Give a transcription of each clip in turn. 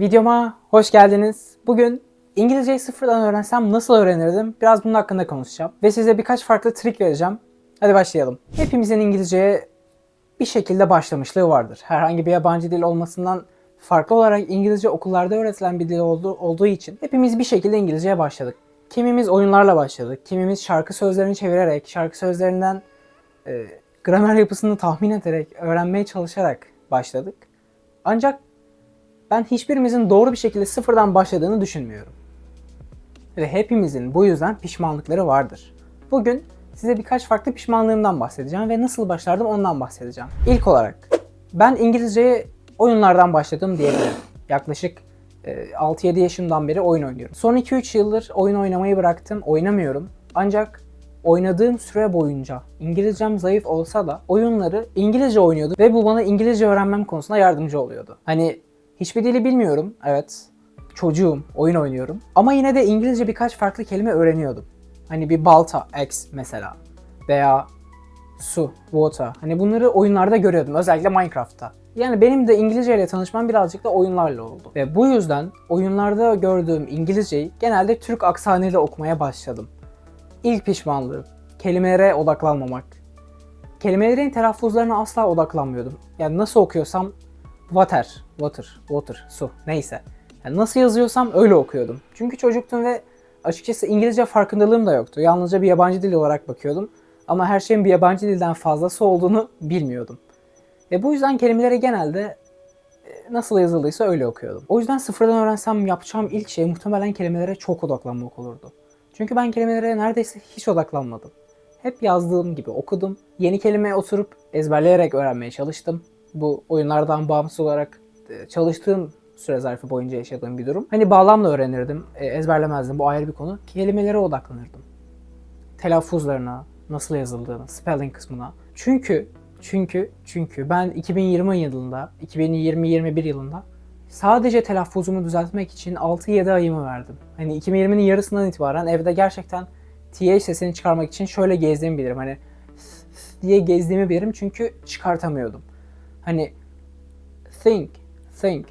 Videoma hoş geldiniz. Bugün İngilizceyi sıfırdan öğrensem nasıl öğrenirdim? Biraz bunun hakkında konuşacağım. Ve size birkaç farklı trik vereceğim. Hadi başlayalım. Hepimizin İngilizceye bir şekilde başlamışlığı vardır. Herhangi bir yabancı dil olmasından farklı olarak İngilizce okullarda öğretilen bir dil olduğu, olduğu için hepimiz bir şekilde İngilizceye başladık. Kimimiz oyunlarla başladık, kimimiz şarkı sözlerini çevirerek, şarkı sözlerinden e, gramer yapısını tahmin ederek, öğrenmeye çalışarak başladık. Ancak ben hiçbirimizin doğru bir şekilde sıfırdan başladığını düşünmüyorum. Ve hepimizin bu yüzden pişmanlıkları vardır. Bugün size birkaç farklı pişmanlığımdan bahsedeceğim ve nasıl başlardım ondan bahsedeceğim. İlk olarak ben İngilizceye oyunlardan başladım diyebilirim. Yaklaşık e, 6-7 yaşımdan beri oyun oynuyorum. Son 2-3 yıldır oyun oynamayı bıraktım, oynamıyorum. Ancak oynadığım süre boyunca İngilizcem zayıf olsa da oyunları İngilizce oynuyordu ve bu bana İngilizce öğrenmem konusunda yardımcı oluyordu. Hani hiçbir dili bilmiyorum, evet. Çocuğum, oyun oynuyorum. Ama yine de İngilizce birkaç farklı kelime öğreniyordum. Hani bir balta, X mesela. Veya su, water. Hani bunları oyunlarda görüyordum. Özellikle Minecraft'ta. Yani benim de İngilizce ile tanışmam birazcık da oyunlarla oldu. Ve bu yüzden oyunlarda gördüğüm İngilizceyi genelde Türk aksanıyla okumaya başladım. İlk pişmanlığım. Kelimelere odaklanmamak. Kelimelerin telaffuzlarına asla odaklanmıyordum. Yani nasıl okuyorsam water, water, water, su neyse. Yani nasıl yazıyorsam öyle okuyordum. Çünkü çocuktum ve açıkçası İngilizce farkındalığım da yoktu. Yalnızca bir yabancı dil olarak bakıyordum. Ama her şeyin bir yabancı dilden fazlası olduğunu bilmiyordum. Ve bu yüzden kelimeleri genelde e, nasıl yazıldıysa öyle okuyordum. O yüzden sıfırdan öğrensem yapacağım ilk şey muhtemelen kelimelere çok odaklanmak olurdu. Çünkü ben kelimelere neredeyse hiç odaklanmadım. Hep yazdığım gibi okudum. Yeni kelimeye oturup ezberleyerek öğrenmeye çalıştım. Bu oyunlardan bağımsız olarak e, çalıştığım süre zarfı boyunca yaşadığım bir durum. Hani bağlamla öğrenirdim, e, ezberlemezdim. Bu ayrı bir konu. Kelimelere odaklanırdım. Telaffuzlarına, nasıl yazıldığını, spelling kısmına. Çünkü çünkü çünkü ben 2020 yılında, 2020-21 yılında sadece telaffuzumu düzeltmek için 6-7 ayımı verdim. Hani 2020'nin yarısından itibaren evde gerçekten TH sesini çıkarmak için şöyle gezdiğimi bilirim. Hani diye gezdiğimi bilirim çünkü çıkartamıyordum. Hani think, think,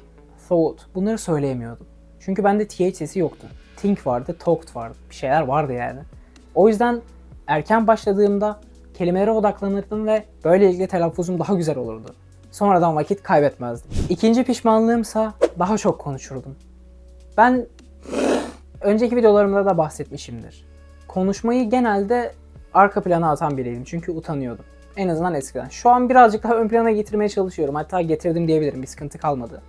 thought bunları söyleyemiyordum. Çünkü bende TH sesi yoktu. Think vardı, talked vardı. Bir şeyler vardı yani. O yüzden erken başladığımda kelimelere odaklanırdım ve böylelikle telaffuzum daha güzel olurdu. Sonradan vakit kaybetmezdim. İkinci pişmanlığımsa daha çok konuşurdum. Ben önceki videolarımda da bahsetmişimdir. Konuşmayı genelde arka plana atan biriydim çünkü utanıyordum. En azından eskiden. Şu an birazcık daha ön plana getirmeye çalışıyorum. Hatta getirdim diyebilirim. Bir sıkıntı kalmadı.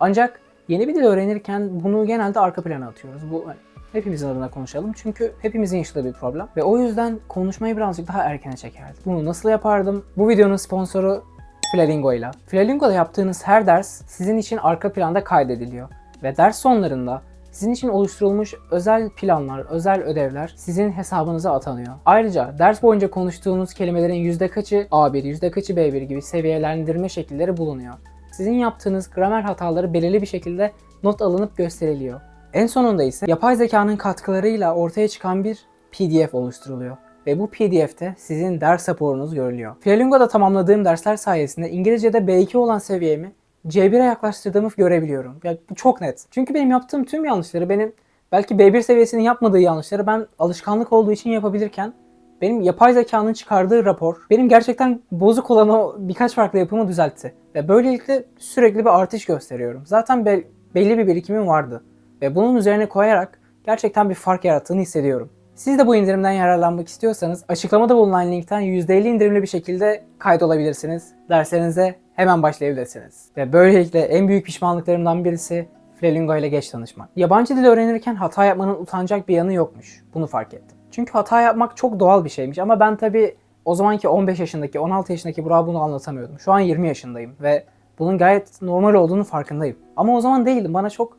Ancak yeni bir dil öğrenirken bunu genelde arka plana atıyoruz. Bu hani hepimizin adına konuşalım. Çünkü hepimizin yaşadığı bir problem. Ve o yüzden konuşmayı birazcık daha erkene çekerdim. Bunu nasıl yapardım? Bu videonun sponsoru Flamingo ile. Flamingo'da yaptığınız her ders sizin için arka planda kaydediliyor. Ve ders sonlarında sizin için oluşturulmuş özel planlar, özel ödevler sizin hesabınıza atanıyor. Ayrıca ders boyunca konuştuğunuz kelimelerin yüzde kaçı A1, yüzde kaçı B1 gibi seviyelendirme şekilleri bulunuyor. Sizin yaptığınız gramer hataları belirli bir şekilde not alınıp gösteriliyor. En sonunda ise yapay zekanın katkılarıyla ortaya çıkan bir PDF oluşturuluyor. Ve bu PDF'te sizin ders raporunuz görülüyor. Flamingo'da tamamladığım dersler sayesinde İngilizce'de B2 olan seviyemi C1'e yaklaştırdığımı görebiliyorum. Ya bu çok net. Çünkü benim yaptığım tüm yanlışları benim belki B1 seviyesinin yapmadığı yanlışları ben alışkanlık olduğu için yapabilirken benim yapay zekanın çıkardığı rapor benim gerçekten bozuk olan o birkaç farklı yapımı düzeltti. Ve böylelikle sürekli bir artış gösteriyorum. Zaten be- belli bir birikimim vardı. Ve bunun üzerine koyarak gerçekten bir fark yarattığını hissediyorum. Siz de bu indirimden yararlanmak istiyorsanız açıklamada bulunan linkten %50 indirimli bir şekilde kaydolabilirsiniz. Derslerinize hemen başlayabilirsiniz. Ve böylelikle en büyük pişmanlıklarımdan birisi Flamingo ile geç tanışmak. Yabancı dil öğrenirken hata yapmanın utanacak bir yanı yokmuş. Bunu fark ettim. Çünkü hata yapmak çok doğal bir şeymiş ama ben tabii o zamanki 15 yaşındaki, 16 yaşındaki Burak'a bunu anlatamıyordum. Şu an 20 yaşındayım ve bunun gayet normal olduğunu farkındayım. Ama o zaman değildim. Bana çok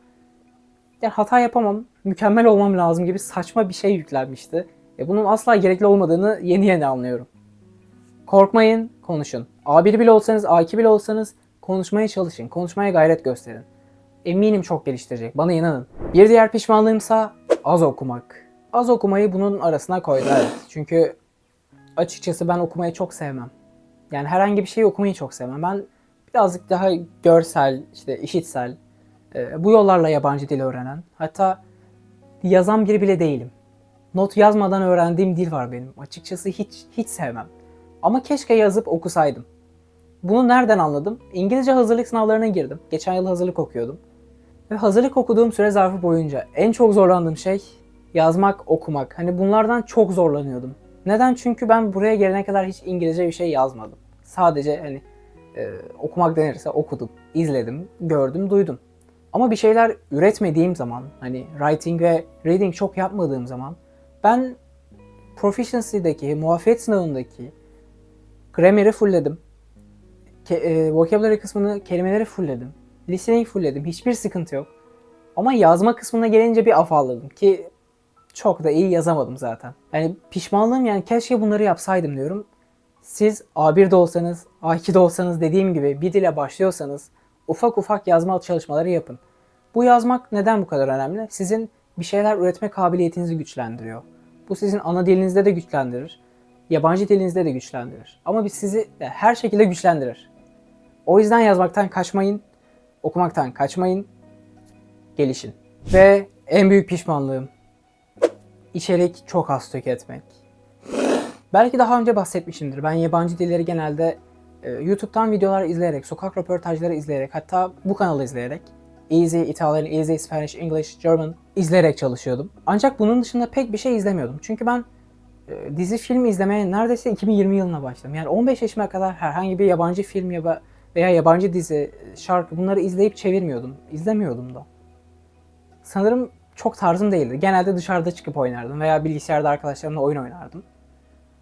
yani hata yapamam, mükemmel olmam lazım gibi saçma bir şey yüklenmişti. Ve bunun asla gerekli olmadığını yeni yeni anlıyorum. Korkmayın, konuşun. A1 bile olsanız, A2 bile olsanız konuşmaya çalışın. Konuşmaya gayret gösterin. Eminim çok geliştirecek. Bana inanın. Bir diğer pişmanlığımsa az okumak. Az okumayı bunun arasına koydum. Evet. Çünkü açıkçası ben okumayı çok sevmem. Yani herhangi bir şeyi okumayı çok sevmem. Ben birazcık daha görsel, işte işitsel, e, bu yollarla yabancı dil öğrenen, hatta yazan biri bile değilim. Not yazmadan öğrendiğim dil var benim. Açıkçası hiç hiç sevmem. Ama keşke yazıp okusaydım. Bunu nereden anladım? İngilizce hazırlık sınavlarına girdim. Geçen yıl hazırlık okuyordum. Ve hazırlık okuduğum süre zarfı boyunca en çok zorlandığım şey yazmak, okumak. Hani bunlardan çok zorlanıyordum. Neden? Çünkü ben buraya gelene kadar hiç İngilizce bir şey yazmadım. Sadece hani e, okumak denirse okudum, izledim, gördüm, duydum. Ama bir şeyler üretmediğim zaman, hani writing ve reading çok yapmadığım zaman ben proficiency'deki, muafiyet sınavındaki grammar'i fullledim. Ke- e, vocabulary kısmını, kelimeleri fullledim. Listening fullledim. Hiçbir sıkıntı yok. Ama yazma kısmına gelince bir afalladım ki çok da iyi yazamadım zaten. Yani pişmanlığım yani keşke bunları yapsaydım diyorum. Siz A1'de olsanız, A2'de olsanız dediğim gibi bir dile başlıyorsanız ufak ufak yazma çalışmaları yapın. Bu yazmak neden bu kadar önemli? Sizin bir şeyler üretme kabiliyetinizi güçlendiriyor. Bu sizin ana dilinizde de güçlendirir. Yabancı dilinizde de güçlendirir. Ama biz sizi her şekilde güçlendirir. O yüzden yazmaktan kaçmayın, okumaktan kaçmayın, gelişin. Ve en büyük pişmanlığım içerik çok az tüketmek. Belki daha önce bahsetmişimdir. Ben yabancı dilleri genelde e, YouTube'dan videolar izleyerek, sokak röportajları izleyerek, hatta bu kanalı izleyerek, Easy Italian, Easy Spanish, English, German izleyerek çalışıyordum. Ancak bunun dışında pek bir şey izlemiyordum. Çünkü ben dizi film izlemeye neredeyse 2020 yılına başladım. Yani 15 yaşıma kadar herhangi bir yabancı film ya da veya yabancı dizi, şarkı bunları izleyip çevirmiyordum. İzlemiyordum da. Sanırım çok tarzım değildi. Genelde dışarıda çıkıp oynardım veya bilgisayarda arkadaşlarımla oyun oynardım.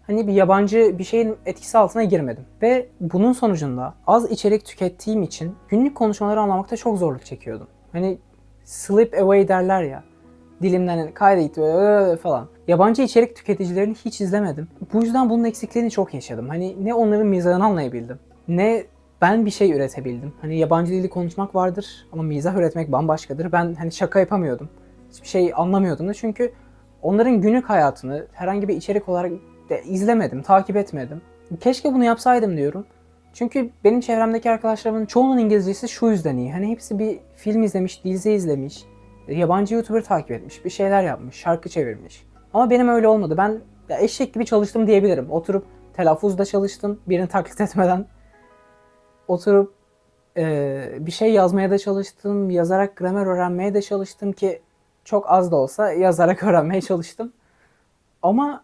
Hani bir yabancı bir şeyin etkisi altına girmedim. Ve bunun sonucunda az içerik tükettiğim için günlük konuşmaları anlamakta çok zorluk çekiyordum. Hani slip away derler ya. Dilimden hani böyle falan. Yabancı içerik tüketicilerini hiç izlemedim. Bu yüzden bunun eksikliğini çok yaşadım. Hani ne onların mizahını anlayabildim. Ne ben bir şey üretebildim. Hani yabancı dili konuşmak vardır ama mizah üretmek bambaşkadır. Ben hani şaka yapamıyordum. Hiçbir şey anlamıyordum da çünkü onların günlük hayatını herhangi bir içerik olarak izlemedim, takip etmedim. Keşke bunu yapsaydım diyorum. Çünkü benim çevremdeki arkadaşlarımın çoğunun İngilizcesi şu yüzden iyi. Hani hepsi bir film izlemiş, dizi izlemiş, yabancı YouTuber takip etmiş, bir şeyler yapmış, şarkı çevirmiş. Ama benim öyle olmadı. Ben ya eşek gibi çalıştım diyebilirim. Oturup telaffuzda çalıştım, birini taklit etmeden. Oturup eee, bir şey yazmaya da çalıştım, yazarak gramer öğrenmeye de çalıştım ki çok az da olsa yazarak öğrenmeye çalıştım. Ama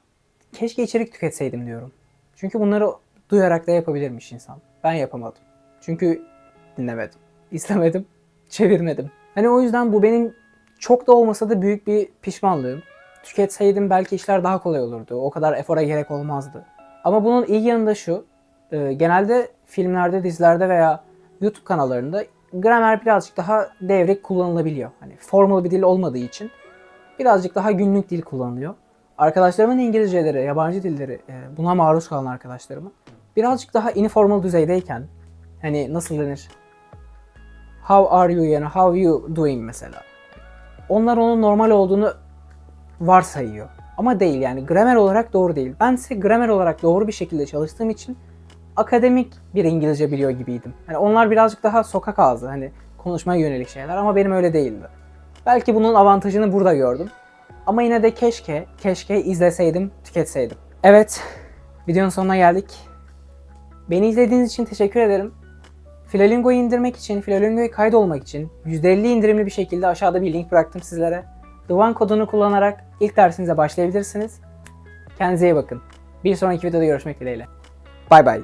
keşke içerik tüketseydim diyorum. Çünkü bunları duyarak da yapabilirmiş insan. Ben yapamadım. Çünkü dinlemedim, izlemedim, çevirmedim. Hani o yüzden bu benim çok da olmasa da büyük bir pişmanlığım. Tüketseydim belki işler daha kolay olurdu. O kadar efora gerek olmazdı. Ama bunun iyi yanı da şu. e, Genelde filmlerde, dizilerde veya YouTube kanallarında gramer birazcık daha devrek kullanılabiliyor. Hani formal bir dil olmadığı için birazcık daha günlük dil kullanılıyor. Arkadaşlarımın İngilizceleri, yabancı dilleri, e, buna maruz kalan arkadaşlarımın birazcık daha informal düzeydeyken hani nasıl denir? How are you yani how you doing mesela. Onlar onun normal olduğunu varsayıyor. Ama değil yani gramer olarak doğru değil. Ben ise gramer olarak doğru bir şekilde çalıştığım için akademik bir İngilizce biliyor gibiydim. Hani onlar birazcık daha sokak ağzı hani konuşmaya yönelik şeyler ama benim öyle değildi. Belki bunun avantajını burada gördüm. Ama yine de keşke, keşke izleseydim, tüketseydim. Evet, videonun sonuna geldik. Beni izlediğiniz için teşekkür ederim. Filalingo'yu indirmek için, Filalingo'yu kaydolmak için %50 indirimli bir şekilde aşağıda bir link bıraktım sizlere. The One kodunu kullanarak ilk dersinize başlayabilirsiniz. Kendinize iyi bakın. Bir sonraki videoda görüşmek dileğiyle. Bay bay.